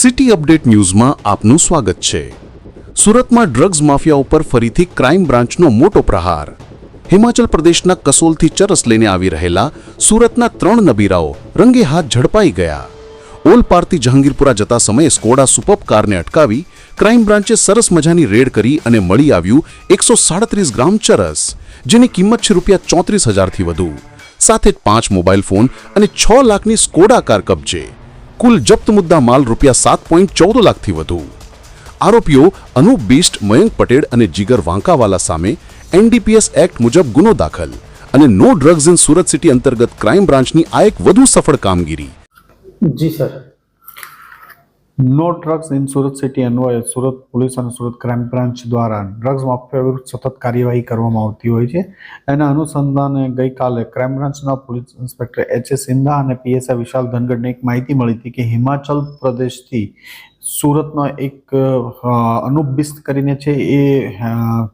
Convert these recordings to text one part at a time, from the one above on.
City update ન્યૂઝમાં આપનું સ્વાગત છે. સુરતમાં ડ્રગ્સ માફિયા ઉપર ફરીથી ક્રાઇમ બ્રાન્ચનો મોટો પ્રહાર. હિમાચલ પ્રદેશના કસોલથી ચરસ લઈને આવી રહેલા સુરતના ત્રણ નબીરાઓ રંગે હાથ ઝડપાઈ ગયા. ઓલપારથી જહાંગીરપુરા જતા સમયે સ્કોડા સુપપ કારને અટકાવી ક્રાઇમ બ્રાન્ચે સરસ મજાની રેડ કરી અને મળી આવ્યું એકસો સાડત્રીસ ગ્રામ ચરસ, જેની કિંમત છે રૂપિયા ચોત્રીસ હજારથી વધુ. સાથે જ પાંચ મોબાઈલ ફોન અને છ લાખની સ્કોડા કાર કબજે. કુલ જપ્ત મુદ્દા માલ રૂપિયા સાત પોઈન્ટ ચૌદ લાખથી વધુ. આરોપીઓ અનુપ બિસ્ટ, મયંક પટેલ અને જીગર વાંકાવાલા સામે એનડીપીએસ એક્ટ મુજબ ગુનો દાખલ અને no drugs in Surat city અંતર્ગત ક્રાઇમ બ્રાન્ચની આ એક વધુ સફળ કામગીરી. જી, sir. No drugs in Surat city અન્વયે સુરત પોલીસ અને સુરત ક્રાઇમ બ્રાન્ચ દ્વારા ડ્રગ્સ માફિયા વિરુદ્ધ સતત કાર્યવાહી કરવામાં આવતી હોય છે. એના અનુસંધાને ગઈકાલે ક્રાઇમ બ્રાન્ચના police inspector H A Sindha અને પીએસઆઈ વિશાલ ધનગઢને એક માહિતી મળી હતી કે હિમાચલ પ્રદેશથી સુરતનો એક અનુપ બિસ્ત કરીને છે એ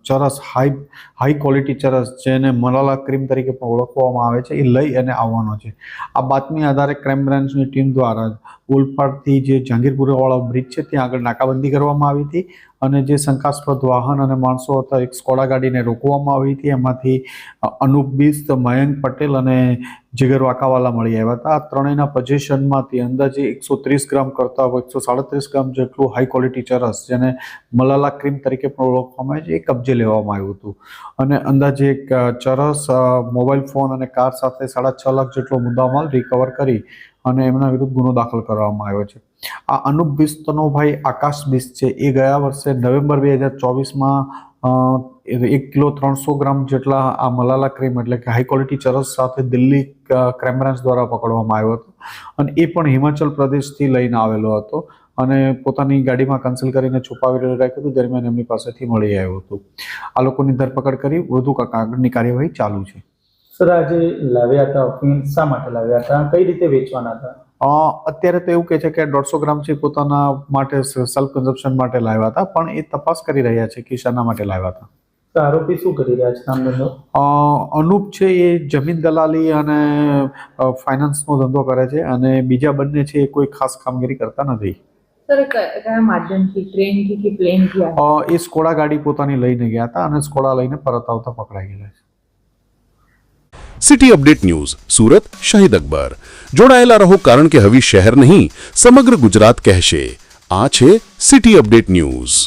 ચરસ હાઈ હાઈ ક્વોલિટી ચરસ જેને મલાલા ક્રીમ તરીકે પણ ઓળખવામાં આવે છે, એ લઈ અને આવવાનો છે. આ બાતમી આધારે ક્રાઇમ બ્રાન્ચની ટીમ દ્વારા ઓલપાડથી જે જહાંગીરપુરાવાળો બ્રિજ છે, ત્યાં આગળ નાકાબંધી કરવામાં આવી હતી. અને જે શંકાસ્પદ વાહન અને માણસો હતા, એક સ્કોડા ગાડીને રોકવામાં આવી હતી. એમાંથી અનુપ બિસ્ત, મયંક પટેલ અને જીગર વાકાવાલા મળી આવ્યા હતા. આ ત્રણેયના પોઝિશનમાંથી અંદાજે એકસો ત્રીસ ગ્રામ કરતાં એકસો સાડત્રીસ ગ્રામ જેટલું હાઈ ક્વોલિટી ચરસ, જેને મલાલા ક્રીમ તરીકે પણ ઓળખવામાં આવે છે, એ કબજે લેવામાં આવ્યું હતું. અને અંદાજે એક ચરસ મોબાઈલ ફોન અને કાર સાથે સાડા છ લાખ જેટલો મુદ્દામાલ રિકવર કરી અને એમના વિરુદ્ધ ગુનો દાખલ કરવામાં આવ્યો છે. આ અનુપ બિસ્તનો ભાઈ આકાશ બિસ્ત છે. એ ગયા વર્ષે નવેમ્બર બે હજાર ચોવીસમાં એક કિલો ત્રણસો ગ્રામ જેટલા આ મલાલા ક્રીમ એટલે કે હાઈ ક્વોલિટી ચરસ સાથે દિલ્હી ક્રાઇમ બ્રાન્ચ દ્વારા પકડવામાં આવ્યો હતો. અને એ પણ હિમાચલ પ્રદેશથી લઈને આવેલો હતો અને પોતાની ગાડીમાં કન્સલ કરીને છુપાવી રાખ્યું હતું. દરમિયાન એમની પાસેથી મળી આવ્યું હતું. આ લોકોની ધરપકડ કરી વધુ આગળની કાર્યવાહી ચાલુ છે. સર આજે લાવ્યા હતા અફીણ શા માટે લાવ્યા હતા? કઈ રીતે વેચવાના હતા? અત્યારે તો એવું કહે છે કે દોઢસો ગ્રામ છે પોતાના માટે સેલ્ફ કન્ઝમ્પશન માટે લાવ્યા હતા પણ એ તપાસ કરી રહ્યા છે કે શાના માટે લાવ્યા હતા. તો આરોપી શું કરી રહ્યા છે? નામ ધંધો અનુપ છે એ જમીન દલાલી અને ફાઇનાન્સનો ધંધો કરે છે અને બીજા બંને છે એ કોઈ ખાસ કામગીરી કરતા નથી. એ સ્કોડા ગાડી પોતાની લઈને ગયા હતા અને સ્કોડા લઈને પરત આવતા પકડાઈ ગયેલા છે. સિટી અપડેટ ન્યૂઝ સુરત શહીદ અકબર જોડાયેલા રહો કારણ કે હવે શહેર નહીં, સમગ્ર ગુજરાત કહેશે. આ છે સિટી અપડેટ ન્યૂઝ